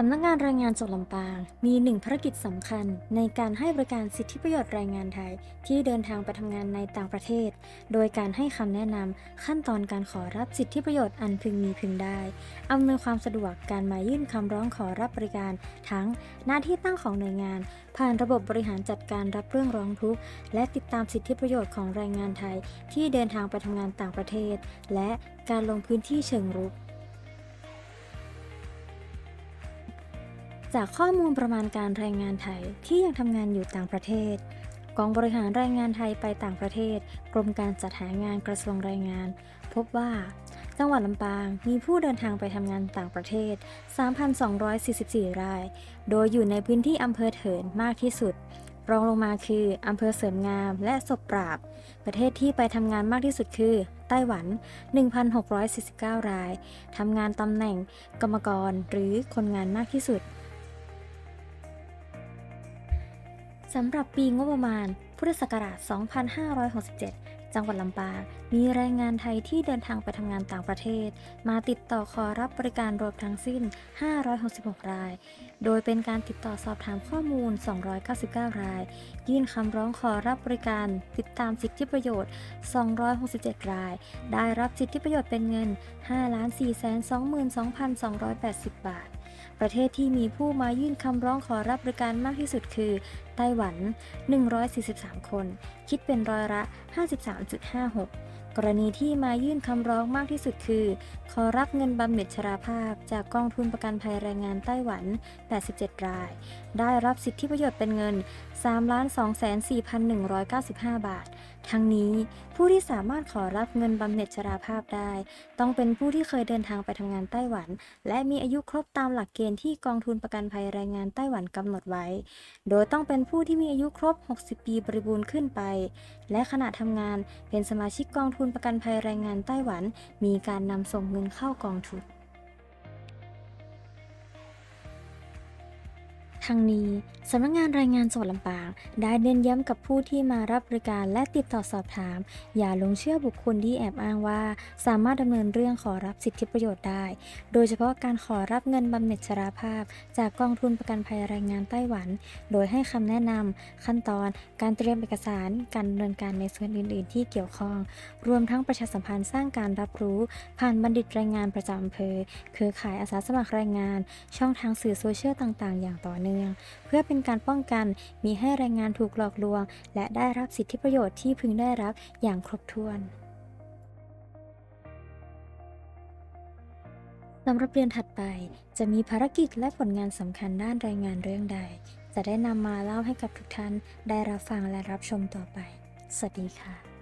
สำนักงานแรงงานจังหวัดลำปาง มีหนึ่งภารกิจสำคัญ ในการให้บริการสิทธิประโยชน์แรงงานไทย ที่เดินทางไปทำงานในต่างประเทศ โดยการให้คำแนะนำขั้นตอนการขอรับสิทธิประโยชน์อันพึงมีพึงได้อำนวยความสะดวกการมายื่นคำร้องขอรับบริการ ทั้งหน้าที่ตั้งของหน่วยงาน ผ่านระบบบริหารจัดการรับเรื่องร้องทุกข์และติดตามสิทธิประโยชน์ของแรงงานไทย ที่เดินทางไปทำงานต่างประเทศ และการลงพื้นที่เชิงรุก จากข้อมูลประมาณการแรงงานไทยที่ยังทำงานอยู่ต่างประเทศ กองบริหารแรงงานไทยไปต่างประเทศ กรมการจัดหางานกระทรวงแรงงาน พบว่า จังหวัดลำปางมีผู้เดินทางไปทำงานต่างประเทศ 3,244 ราย โดยอยู่ในพื้นที่อำเภอเถินมากที่สุด รองลงมาคืออำเภอเสริมงามและศพปราบ ประเทศที่ไปทำงานมากที่สุดคือไต้หวัน 1,649 ราย ทำงานตำแหน่งกรรมกรหรือคนงานมากที่สุด สำหรับปีงบประมาณ พุทธศักราช 2567 จังหวัดลำปางมีแรงงานไทยที่เดินทางไปทำงานต่างประเทศ มาติดต่อขอรับบริการรวมทั้งสิ้น 566 ราย โดยเป็นการติดต่อสอบถามข้อมูล 299 ราย ยื่นคำร้องขอรับบริการ ติดตามสิทธิประโยชน์ 267 ราย ได้รับสิทธิประโยชน์เป็นเงิน 5,422,280 บาท ประเทศที่มีผู้มายื่นคำร้องขอรับบริการมากที่สุดคือ ไต้หวัน 143 คน คิดเป็นร้อยละ 53.56 กรณีที่มายื่นคำร้องมากที่สุดคือ ขอรับเงินบำเหน็จชราภาพ จากกองทุนประกันภัยแรงงานไต้หวัน 87 ราย ได้รับสิทธิประโยชน์เป็นเงิน 3,24,195 บาท ทั้งนี้ผู้ที่สามารถขอรับเงินบำเหน็จชราภาพได้ ต้องเป็นผู้ที่เคยเดินทางไปทำงานไต้หวัน และมีอายุครบตามหลักเกณฑ์ที่กองทุนประกันภัยแรงงานไต้หวันกำหนดไว้ โดยต้องเป็นผู้ที่มีอายุครบ 60 ปีบริบูรณ์ขึ้นไป และขณะทำงานเป็นสมาชิกกองทุนประกันภัยแรงงานไต้หวัน มีการนำส่งเงินเข้ากองทุน ทั้งนี้สำนักงานรายงานจังหวัดลำปาง ได้เน้นย้ำกับผู้ที่มารับบริการและติดต่อสอบถาม อย่าลงเชื่อบุคคลที่แอบอ้างว่า สามารถดำเนินเรื่องขอรับสิทธิประโยชน์ได้ โดยเฉพาะการขอรับเงินบำเหน็จชราภาพ จากกองทุนประกันภัยแรงงานไต้หวัน โดยให้คำแนะนำขั้นตอนการเตรียมเอกสาร การดำเนินการในส่วนอื่น ๆ ที่เกี่ยวข้อง รวมทั้งประชาสัมพันธ์สร้างการรับรู้ ผ่านบัณฑิตแรงงานประจำอำเภอเครือข่ายอาสาสมัครแรงงาน ช่องทางสื่อโซเชียลต่าง ๆ อย่างต่อเนื่องเพื่อเป็นการป้องกันมีให้แรงงานถูกหลอกลวง และได้รับสิทธิประโยชน์ที่พึงได้รับอย่างครบถ้วนสำหรับเรียนถัดไปจะมีภารกิจและผลงานสำคัญด้านรายงานเรื่องใด จะได้นำมาเล่าให้กับทุกท่านได้รับฟังและรับชมต่อไป สวัสดีค่ะ